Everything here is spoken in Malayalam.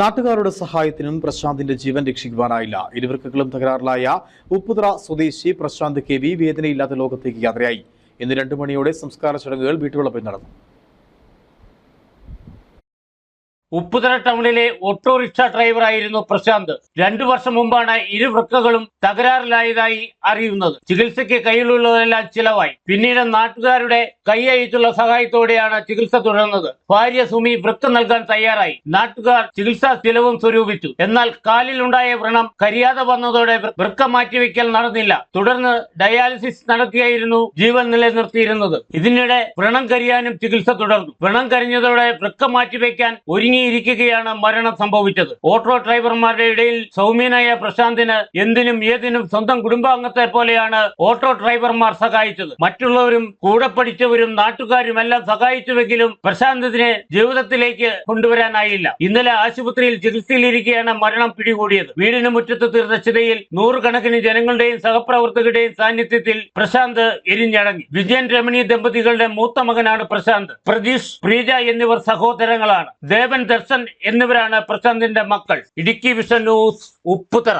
നാട്ടുകാരുടെ സഹായത്തിനും പ്രശാന്തിന്റെ ജീവൻ രക്ഷിക്കുവാനായില്ല. ഇരുവർക്കുകളും തകരാറിലായ ഉപ്പുതറ സ്വദേശി പ്രശാന്ത് കെ വി വേദനയില്ലാത്ത ലോകത്തേക്ക് യാത്രയായി. ഇന്ന് രണ്ടു മണിയോടെ സംസ്കാര ചടങ്ങുകൾ വീട്ടുവളപ്പിൽ നടന്നു. ഉപ്പുതറ ടൗണിലെ ഓട്ടോറിക്ഷ ഡ്രൈവറായിരുന്നു പ്രശാന്ത്. രണ്ടു വർഷം മുമ്പാണ് ഇരു വൃക്കകളും തകരാറിലായതായി അറിയുന്നത്. ചികിത്സയ്ക്ക് കയ്യിലുള്ളതെല്ലാം ചിലവായി. പിന്നീട് നാട്ടുകാരുടെ കൈയയച്ചുള്ള സഹായത്തോടെയാണ് ചികിത്സ തുടർന്നത്. ഭാര്യ സുമി വൃക്ക നൽകാൻ തയ്യാറായി. നാട്ടുകാർ ചികിത്സാ ചിലവും സ്വരൂപിച്ചു. എന്നാൽ കാലിലുണ്ടായ വ്രണം കരിയാതെ വന്നതോടെ വൃക്ക മാറ്റിവെക്കൽ നടന്നില്ല. തുടർന്ന് ഡയാലിസിസ് നടത്തിയായിരുന്നു ജീവൻ നിലനിർത്തിയിരുന്നത്. ഇതിനിടെ വ്രണം കരിയാനും ചികിത്സ തുടർന്നു. വ്രണം കരിഞ്ഞതോടെ വൃക്ക മാറ്റിവെക്കാൻ ഒരുങ്ങിയിരിക്കുകയാണ് മരണം സംഭവിച്ചത്. ഓട്ടോ ഡ്രൈവർമാരുടെ ഇടയിൽ സൗമ്യനായ പ്രശാന്തിന് എന്തിനും ഏതിനും സ്വന്തം കുടുംബാംഗത്തെ പോലെയാണ് ഓട്ടോ ഡ്രൈവർമാർ സഹായിച്ചത്. മറ്റുള്ളവരും കൂടെ പഠിച്ചവരും നാട്ടുകാരും എല്ലാം സഹായിച്ചുവെങ്കിലും പ്രശാന്തത്തിനെ ജീവിതത്തിലേക്ക് കൊണ്ടുവരാനായില്ല. ഇന്നലെ ആശുപത്രിയിൽ ചികിത്സയിലിരിക്കെയാണ് മരണം പിടികൂടിയത്. വീടിന് മുറ്റത്ത് തീർന്ന ചിതയിൽ നൂറുകണക്കിന് ജനങ്ങളുടെയും സഹപ്രവർത്തകരുടെയും സാന്നിധ്യത്തിൽ പ്രശാന്ത് എരിഞ്ഞടങ്ങി. വിജയൻ രമണി ദമ്പതികളുടെ മൂത്ത മകനാണ് പ്രശാന്ത്. പ്രതീഷ് പ്രീജ എന്നിവർ സഹോദരങ്ങളാണ്. ദേവൻ ദർശൻ എന്നിവരാണ് പ്രശാന്തിന്റെ മക്കൾ. Idukki vision news Upputhara.